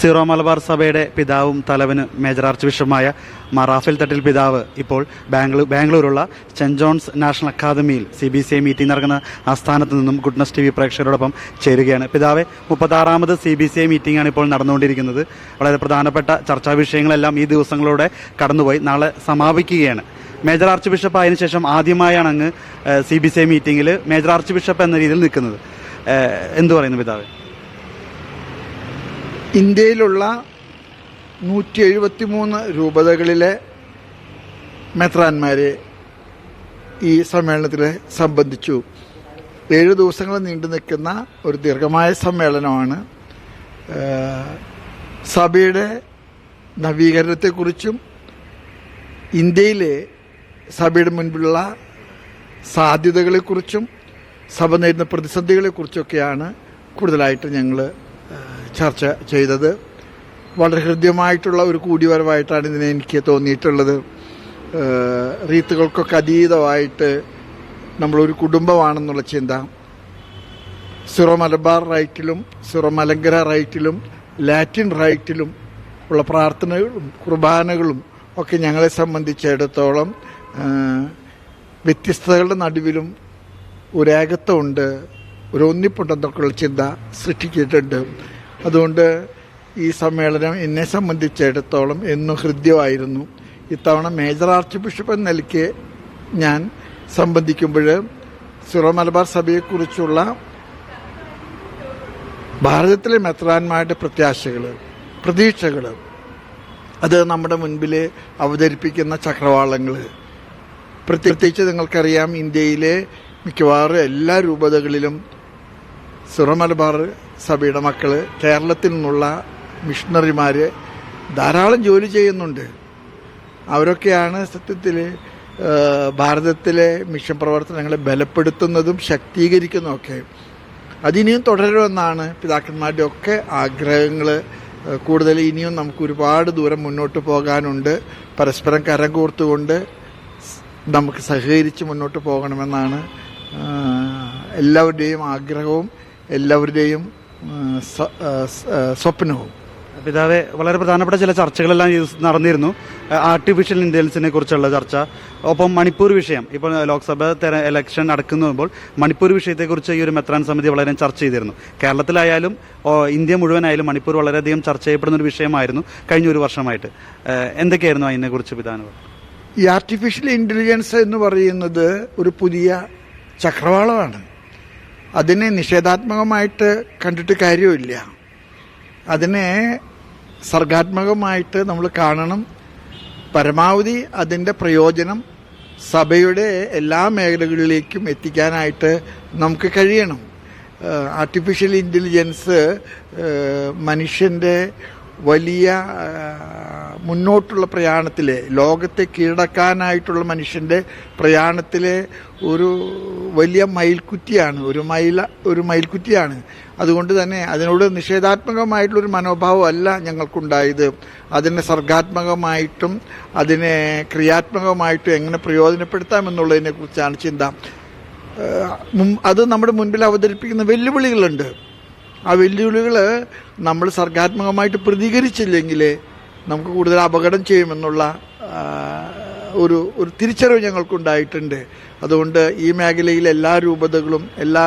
Zero Malabar സഭയുടെ പിതാവും തലവന് മേജർ ആർച്ച് ബിഷപ്പുമായ മറാഫിൽ റാഫേൽ തട്ടിൽ പിതാവ് ഇപ്പോൾ ബാംഗ്ലൂർ ബാംഗ്ലൂരുള്ള സെന്റ് ജോൺസ് നാഷണൽ അക്കാദമിയിൽ C B C I meeting നടക്കുന്ന ആസ്ഥാനത്ത് നിന്നും ഗുഡ്നസ് ടി വി പ്രേക്ഷകരോടൊപ്പം ചേരുകയാണ്. പിതാവെ മുപ്പത്താറാമത് C B C I meeting ആണ് ഇപ്പോൾ നടന്നുകൊണ്ടിരിക്കുന്നത്. വളരെ പ്രധാനപ്പെട്ട ചർച്ചാ വിഷയങ്ങളെല്ലാം ഈ ദിവസങ്ങളിലൂടെ കടന്നുപോയി നാളെ സമാപിക്കുകയാണ്. മേജർ ആർച്ച് ബിഷപ്പ് ആയതിനു ശേഷം ആദ്യമായാണ് അങ്ങ് സി ബി സി ഐ മീറ്റിംഗിൽ മേജർ ആർച്ച് ബിഷപ്പ് എന്ന രീതിയിൽ നിൽക്കുന്നത്. എന്തു പറയുന്നു പിതാവെ? ഇന്ത്യയിലുള്ള നൂറ്റി എഴുപത്തി മൂന്ന് രൂപതകളിലെ മെത്രാന്മാരെ ഈ സമ്മേളനത്തിൽ സംബന്ധിച്ചു. ഏഴ് ദിവസങ്ങൾ നീണ്ടു നിൽക്കുന്ന ഒരു ദീർഘമായ സമ്മേളനമാണ്. സഭയുടെ നവീകരണത്തെക്കുറിച്ചും ഇന്ത്യയിലെ സഭയുടെ മുൻപിലുള്ള സാധ്യതകളെക്കുറിച്ചും സഭ നേരിടുന്ന പ്രതിസന്ധികളെക്കുറിച്ചൊക്കെയാണ് കൂടുതലായിട്ട് ഞങ്ങൾ ചർച്ച ചെയ്തത്. വളരെ ഹൃദ്യമായിട്ടുള്ള ഒരു കൂടിവരവായിട്ടാണ് ഇതിനെ എനിക്ക് തോന്നിയിട്ടുള്ളത്. റീത്തുകൾക്കൊക്കെ അതീതമായിട്ട് നമ്മളൊരു കുടുംബമാണെന്നുള്ള ചിന്ത. സിറോ മലബാർ റൈറ്റിലും സിറോ മലങ്കര റൈറ്റിലും ലാറ്റിൻ റൈറ്റിലും ഉള്ള പ്രാർത്ഥനകളും കുർബാനകളും ഒക്കെ ഞങ്ങളെ സംബന്ധിച്ചിടത്തോളം വ്യത്യസ്തതകളുടെ നടുവിലും ഒരു ഏകത്വമുണ്ട് ഒരു ഒന്നിപ്പുണ്ടെന്നൊക്കെയുള്ള ചിന്ത സൃഷ്ടിച്ചിട്ടുണ്ട്. അതുകൊണ്ട് ഈ സമ്മേളനം എന്നെ സംബന്ധിച്ചിടത്തോളം എന്നും ഹൃദ്യമായിരുന്നു. ഇത്തവണ മേജർ ആർച്ച് ബിഷപ്പ് എന്ന നിലയ്ക്ക് ഞാൻ സംബന്ധിക്കുമ്പോൾ സിറോ മലബാർ സഭയെക്കുറിച്ചുള്ള ഭാരതത്തിലെ മെത്രാന്മാരുടെ പ്രത്യാശകൾ പ്രതീക്ഷകൾ അത് നമ്മുടെ മുൻപിൽ അവതരിപ്പിക്കുന്ന ചക്രവാളങ്ങൾ. പ്രത്യേകിച്ച് നിങ്ങൾക്കറിയാം ഇന്ത്യയിലെ മിക്കവാറും എല്ലാ രൂപതകളിലും സിറോ മലബാർ സഭയുടെ മക്കൾ കേരളത്തിൽ നിന്നുള്ള മിഷണറിമാർ ധാരാളം ജോലി ചെയ്യുന്നുണ്ട്. അവരൊക്കെയാണ് സത്യത്തിൽ ഭാരതത്തിലെ മിഷൻ പ്രവർത്തനങ്ങളെ ബലപ്പെടുത്തുന്നതും ശക്തീകരിക്കുന്നതുമൊക്കെ അതിനിയും തുടരുമെന്നാണ് പിതാക്കന്മാരുടെ ഒക്കെ ആഗ്രഹങ്ങൾ കൂടുതൽ ഇനിയും നമുക്ക് ഒരുപാട് ദൂരം മുന്നോട്ട് പോകാനുണ്ട്. പരസ്പരം കരം കോർത്തുകൊണ്ട് നമുക്ക് സഹകരിച്ച് മുന്നോട്ട് പോകണമെന്നാണ് എല്ലാവരുടെയും ആഗ്രഹവും എല്ലാവരുടെയും സ്വപ്നവും. പിതാവെ വളരെ പ്രധാനപ്പെട്ട ചില ചർച്ചകളെല്ലാം നടന്നിരുന്നു. ആർട്ടിഫിഷ്യൽ ഇന്റലിജൻസിനെ കുറിച്ചുള്ള ചർച്ച. ഒപ്പം മണിപ്പൂർ വിഷയം. ഇപ്പോൾ ലോക്സഭ ഇലക്ഷൻ നടക്കുമ്പോൾ മണിപ്പൂർ വിഷയത്തെക്കുറിച്ച് ഈ ഒരു മെത്രാൻ സമിതി വളരെ ചർച്ച ചെയ്തിരുന്നു. കേരളത്തിലായാലും ഇന്ത്യ മുഴുവനായാലും മണിപ്പൂർ വളരെയധികം ചർച്ച ചെയ്യപ്പെടുന്ന ഒരു വിഷയമായിരുന്നു കഴിഞ്ഞ ഒരു വർഷമായിട്ട്. എന്തൊക്കെയായിരുന്നു അതിനെക്കുറിച്ച് പിതാവ് ഈ ആർട്ടിഫിഷ്യൽ ഇന്റലിജൻസ് എന്ന് പറയുന്നത് ഒരു പുതിയ ചക്രവാളമാണ്. അതിനെ നിഷേധാത്മകമായിട്ട് കണ്ടിട്ട് കാര്യമില്ല അതിനെ സർഗാത്മകമായിട്ട് നമ്മൾ കാണണം. പരമാവധി അതിന്റെ പ്രയോജനം സഭയുടെ എല്ലാ മേഖലകളിലേക്കും എത്തിക്കാനായിട്ട് നമുക്ക് കഴിയണം. ആർട്ടിഫിഷ്യൽ ഇന്റലിജൻസ് മനുഷ്യന്റെ വലിയ മുന്നോട്ടുള്ള പ്രയാണത്തിലെ ലോകത്തെ കീഴടക്കാനായിട്ടുള്ള മനുഷ്യന്റെ പ്രയാണത്തിലെ ഒരു വലിയ മയിൽക്കുറ്റിയാണ് ഒരു മൈല ഒരു മയിൽക്കുറ്റിയാണ്. അതുകൊണ്ട് തന്നെ അതിനോട് നിഷേധാത്മകമായിട്ടുള്ളൊരു മനോഭാവം അല്ല ഞങ്ങൾക്കുണ്ടായത്. അതിനെ സർഗാത്മകമായിട്ടും അതിനെ ക്രിയാത്മകമായിട്ടും എങ്ങനെ പ്രയോജനപ്പെടുത്താമെന്നുള്ളതിനെ കുറിച്ചാണ് ചിന്ത. അത് നമ്മുടെ മുൻപിൽ അവതരിപ്പിക്കുന്ന വെല്ലുവിളികളുണ്ട്. ആ വെല്ലുവിളികൾ നമ്മൾ സർഗാത്മകമായിട്ട് പ്രതികരിച്ചില്ലെങ്കിൽ നമുക്ക് കൂടുതൽ അപകടം ചെയ്യുമെന്നുള്ള ഒരു ഒരു തിരിച്ചറിവ് ഞങ്ങൾക്കുണ്ടായിട്ടുണ്ട്. അതുകൊണ്ട് ഈ മേഖലയിൽ എല്ലാ രൂപതകളും എല്ലാ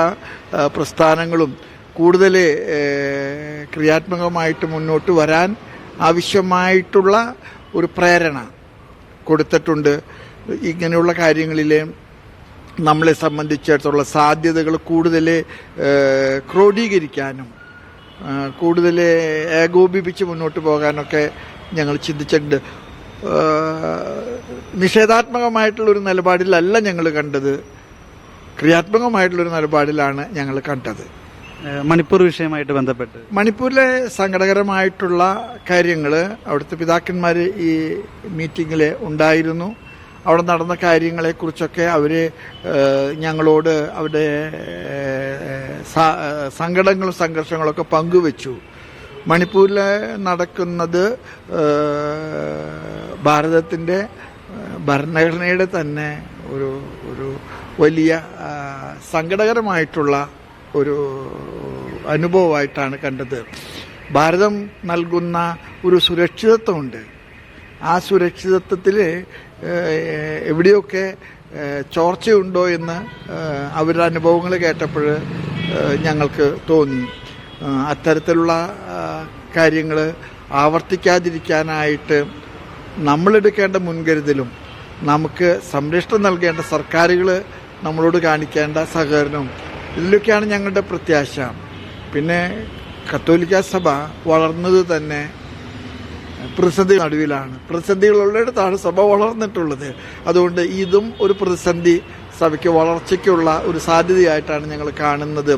പ്രസ്ഥാനങ്ങളും കൂടുതൽ ക്രിയാത്മകമായിട്ട് മുന്നോട്ട് വരാൻ ആവശ്യമായിട്ടുള്ള ഒരു പ്രേരണ കൊടുത്തിട്ടുണ്ട്. ഇങ്ങനെയുള്ള കാര്യങ്ങളിൽ നമ്മളെ സംബന്ധിച്ചിടത്തോളം സാധ്യതകൾ കൂടുതൽ ക്രോഡീകരിക്കാനും കൂടുതൽ ഏകോപിപ്പിച്ച് മുന്നോട്ട് പോകാനൊക്കെ ഞങ്ങൾ ചിന്തിച്ചിട്ടുണ്ട്. നിഷേധാത്മകമായിട്ടുള്ള നിഷേധാത്മകമായിട്ടുള്ളൊരു നിലപാടിലല്ല ഞങ്ങൾ കണ്ടത്. ക്രിയാത്മകമായിട്ടുള്ളൊരു നിലപാടിലാണ് ഞങ്ങൾ കണ്ടത്. മണിപ്പൂർ വിഷയമായിട്ട് ബന്ധപ്പെട്ട്. മണിപ്പൂരിലെ സങ്കടകരമായിട്ടുള്ള കാര്യങ്ങൾ അവിടുത്തെ പിതാക്കന്മാർ ഈ മീറ്റിങ്ങിൽ ഉണ്ടായിരുന്നു. അവിടെ നടന്ന കാര്യങ്ങളെക്കുറിച്ചൊക്കെ അവർ ഞങ്ങളോട് ഏഹ്, സങ്കടങ്ങളും സംഘർഷങ്ങളൊക്കെ പങ്കുവച്ചു. മണിപ്പൂരിൽ നടക്കുന്നത് ഭാരതത്തിന്റെ ഭരണഘടനയുടെ തന്നെ ഒരു ഒരു വലിയ സങ്കടകരമായിട്ടുള്ള ഒരു അനുഭവമായിട്ടാണ് കണ്ടത്. ഭാരതം നൽകുന്ന ഒരു സുരക്ഷിതത്വമുണ്ട്. ആ സുരക്ഷിതത്വത്തിൽ എവിടെയൊക്കെ ചോർച്ചയുണ്ടോ എന്ന് അവരുടെ അനുഭവങ്ങൾ കേട്ടപ്പോൾ ഞങ്ങൾക്ക് തോന്നി. അത്തരത്തിലുള്ള കാര്യങ്ങൾ ആവർത്തിക്കാതിരിക്കാനായിട്ട് നമ്മളെടുക്കേണ്ട മുൻകരുതലും നമുക്ക് സംരക്ഷണം നൽകേണ്ട സർക്കാരുകൾ നമ്മളോട് കാണിക്കേണ്ട സഹകരണവും ഇതിലൊക്കെയാണ് ഞങ്ങളുടെ പ്രത്യാശ. പിന്നെ കത്തോലിക്ക സഭ വളർന്നത് തന്നെ പ്രതിസന്ധി നടുവിലാണ്. പ്രതിസന്ധികളുള്ളിടത്താണ് സഭ വളർന്നിട്ടുള്ളത്. അതുകൊണ്ട് ഇതും ഒരു പ്രതിസന്ധി സഭയ്ക്ക് വളർച്ചയ്ക്കുള്ള ഒരു സാധ്യതയായിട്ടാണ് ഞങ്ങൾ കാണുന്നത്.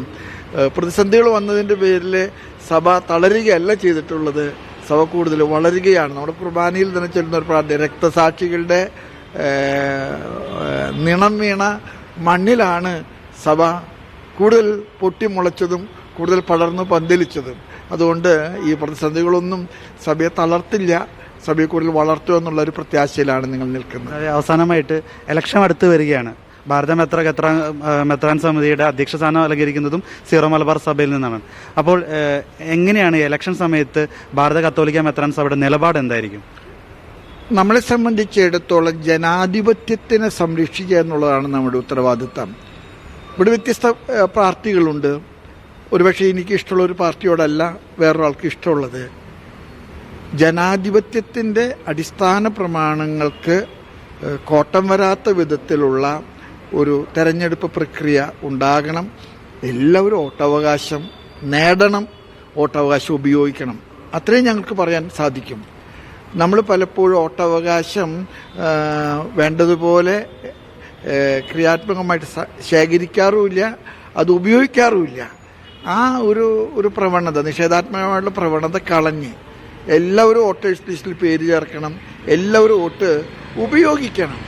പ്രതിസന്ധികൾ വന്നതിന്റെ പേരിൽ സഭ തളരുകയല്ല ചെയ്തിട്ടുള്ളത്. സഭ കൂടുതൽ വളരുകയാണ്. നമ്മുടെ കുർബാനയിൽ തന്നെ ചെല്ലുന്ന ഒരു പ്രാർത്ഥന രക്തസാക്ഷികളുടെ നിണം വീണ മണ്ണിലാണ് സഭ കൂടുതൽ പൊട്ടിമുളച്ചതും കൂടുതൽ പടർന്നു പന്തലിച്ചതും. അതുകൊണ്ട് ഈ പ്രതിസന്ധികളൊന്നും സഭയെ തളർത്തില്ല. സഭയെ കൂടുതൽ വളർത്തുക എന്നുള്ള ഒരു പ്രത്യാശയിലാണ് നിങ്ങൾ നിൽക്കുന്നത്. അവസാനമായിട്ട് ഇലക്ഷൻ അടുത്ത് വരികയാണ്. ഭാരത മെത്ര കത്ര മെത്രാൻ സമിതിയുടെ അധ്യക്ഷ സ്ഥാനം അലങ്കരിക്കുന്നതും സീറോ മലബാർ സഭയിൽ നിന്നാണ്. അപ്പോൾ എങ്ങനെയാണ് ഇലക്ഷൻ സമയത്ത് ഭാരത കത്തോലിക്ക മെത്രാൻ സഭയുടെ നിലപാട് എന്തായിരിക്കും? നമ്മളെ സംബന്ധിച്ചിടത്തോളം ജനാധിപത്യത്തിനെ സംരക്ഷിക്കുക എന്നുള്ളതാണ് നമ്മുടെ ഉത്തരവാദിത്തം. ഇവിടെ വ്യത്യസ്ത പാർട്ടികളുണ്ട്. ഒരുപക്ഷെ എനിക്ക് ഇഷ്ടമുള്ള ഒരു പാർട്ടിയോടല്ല വേറൊരാൾക്ക് ഇഷ്ടമുള്ളത്. ജനാധിപത്യത്തിന്റെ അടിസ്ഥാന പ്രമാണങ്ങൾക്ക് കോട്ടം വരാത്ത വിധത്തിലുള്ള ഒരു തെരഞ്ഞെടുപ്പ് പ്രക്രിയ ഉണ്ടാകണം. എല്ലാവരും വോട്ടവകാശം നേടണം വോട്ടവകാശം ഉപയോഗിക്കണം. അത്രയും ഞങ്ങൾക്ക് പറയാൻ സാധിക്കും. നമ്മൾ പലപ്പോഴും വോട്ടവകാശം വേണ്ടതുപോലെ ക്രിയാത്മകമായിട്ട് ശേഖരിക്കാറുമില്ല അത് ഉപയോഗിക്കാറുമില്ല. ആ ഒരു ഒരു പ്രവണത നിഷേധാത്മകമായിട്ടുള്ള പ്രവണത കളഞ്ഞ് എല്ലാവരും വോട്ടേഴ്സ് ലിസ്റ്റിൽ പേര് ചേർക്കണം എല്ലാവരും വോട്ട് ഉപയോഗിക്കണം.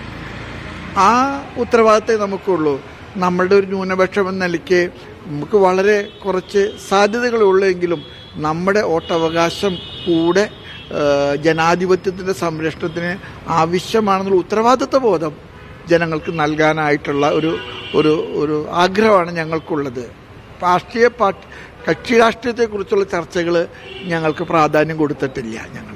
ആ ഉത്തരവാദിത്തമേ നമുക്കുള്ളൂ. നമ്മളുടെ ഒരു ന്യൂനപക്ഷം എന്ന നിലയ്ക്ക് നമുക്ക് വളരെ കുറച്ച് സാധ്യതകളുള്ളെങ്കിലും നമ്മുടെ വോട്ടവകാശം കൂടെ ജനാധിപത്യത്തിന്റെ സംരക്ഷണത്തിന് ആവശ്യമാണെന്നുള്ള ഉത്തരവാദിത്വ ബോധം ജനങ്ങൾക്ക് നൽകാനായിട്ടുള്ള ഒരു ഒരു ഒരു ആഗ്രഹമാണ് ഞങ്ങൾക്കുള്ളത്. രാഷ്ട്രീയ പാർട്ടി കക്ഷി രാഷ്ട്രീയത്തെക്കുറിച്ചുള്ള ചർച്ചകൾ ഞങ്ങൾക്ക് പ്രാധാന്യം കൊടുത്തിട്ടില്ല ഞങ്ങൾ.